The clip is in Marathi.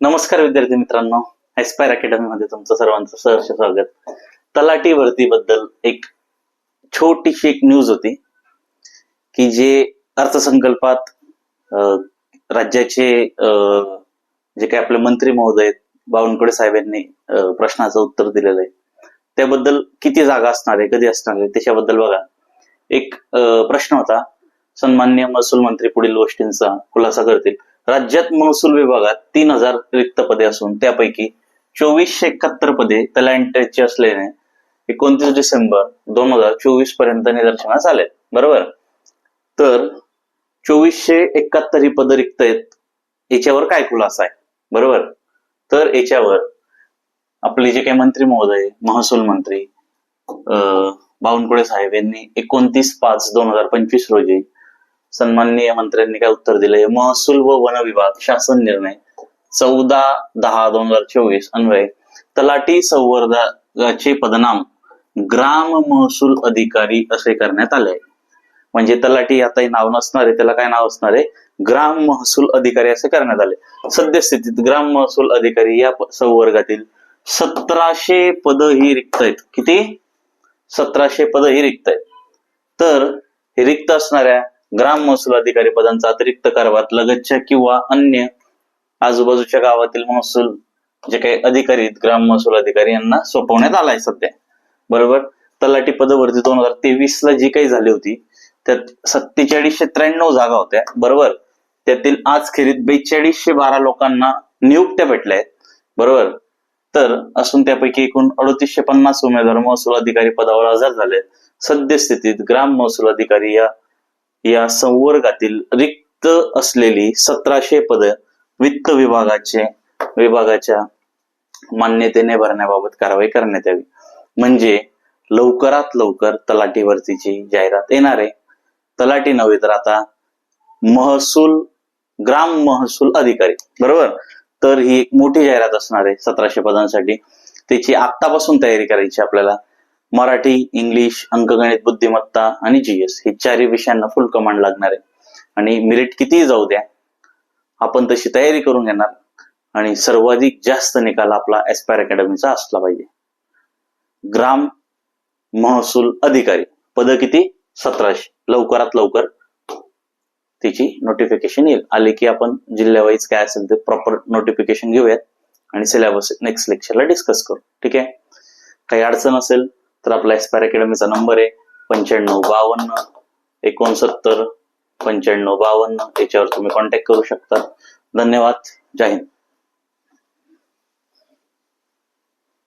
नमस्कार विद्यार्थी मित्रांनो. एस्पायर अकॅडमी मध्ये तुमचं सर्वांचं सहर्ष स्वागत. तलाठी भरतीबद्दल एक छोटीशी एक न्यूज होती की जे अर्थसंकल्पात राज्याचे अं, जे काही आपले मंत्री महोदय आहेत, बावनकुळे साहेबांनी प्रश्नाचं उत्तर दिलेलं आहे. त्याबद्दल किती जागा असणार आहे कधी असणार आहे त्याच्याबद्दल बघा. एक प्रश्न होता सन्मान्य महसूल मंत्री पुढील गोष्टींचा खुलासा करतील. राज्यात महसूल विभागात तीन हजार रिक्त पदे असून त्यापैकी चोवीसशे एकाहत्तर पदे तलांटीची असल्याने एकोणतीस डिसेंबर दोन हजार चोवीसपर्यंत निदर्शनास आले. बरोबर? तर चोवीसशे एकाहत्तर ही पदं रिक्त आहेत याच्यावर काय खुलासा आहे? बरोबर? तर याच्यावर आपले जे काही मंत्री महोदय महसूल मंत्री अं, बावनकुळे साहेब यांनी एकोणतीस पाच दोन हजार पंचवीस रोजी सन्माननीय मंत्र्यांनी काय उत्तर दिलंय? महसूल व वन विभाग शासन निर्णय चौदा दहा दोन हजार चोवीस अन्वये. तलाठी संवर्गाचे पदनाम ग्राम महसूल अधिकारी असे करण्यात आले. आहे म्हणजे तलाठी आता हे नाव नसणार आहे त्याला काय नाव असणार? आहे ग्राम महसूल अधिकारी असे करण्यात आले. सद्यस्थितीत ग्राम महसूल अधिकारी या संवर्गातील सतराशे पद ही रिक्त आहेत. किती? सतराशे पद ही रिक्त आहेत. तर रिक्त असणाऱ्या ग्राम महसूल अधिकारी पदांचा अतिरिक्त कारभार लगतच्या किंवा अन्य आजूबाजूच्या गावातील महसूल जे काही अधिकारी आहेत ग्राम महसूल अधिकारी यांना सोपवण्यात आलाय सध्या. बरोबर? तलाठी पदभरती दोन हजार तेवीस ला जी काही झाली होती त्यात सत्तेचाळीसशे त्र्याण्णव जागा होत्या. बरोबर? त्यातील आज खेरीत बेचाळीसशे बारा लोकांना नियुक्त्या भेटल्या आहेत. बरोबर? तर असून त्यापैकी एकूण अडतीसशे पन्नास उमेदवार महसूल अधिकारी पदावर हजर झाले सद्यस्थितीत ग्राम महसूल अधिकारी या या संवर्गातील रिक्त असलेली सतराशे पद वित्त विभागाचे विभागाच्या मान्यतेने भरण्याबाबत कारवाई करण्यात यावी. म्हणजे लवकरात लवकर तलाठी भरतीची जाहिरात येणार आहे तलाठी नव्हे तर आता महसूल ग्राम महसूल अधिकारी बरोबर? तर ही एक मोठी जाहिरात असणार आहे सतराशे पदांसाठी. त्याची आत्तापासून तयारी करायची आपल्याला. मराठी इंग्लिश अंकगणित बुद्धिमत्ता आणि जीएस हे चारही विषयांना फुल कमांड लागणार आहे. आणि मिरिट कितीही जाऊ द्या आपण तशी तयारी करून घेणार. आणि सर्वाधिक जास्त निकाल आपला एस्पायर अकॅडमीचा असला पाहिजे. ग्राम महसूल अधिकारी पद किती? सतराशे. लवकरात लवकर त्याची नोटिफिकेशन येईल. आले की आपण जिल्ह्यावाईज काय असेल ते प्रॉपर नोटिफिकेशन घेऊयात. आणि सिलेबस नेक्स्ट लेक्चरला डिस्कस करू. ठीक आहे? काही अडचण असेल तर आपला एस्पायर अकॅडमीचा नंबर आहे पंच्याण्णव बावन्न एकोणसत्तर पंच्याण्णव बावन्न. याच्यावर तुम्ही कॉन्टॅक्ट करू शकता. धन्यवाद. जय हिंद.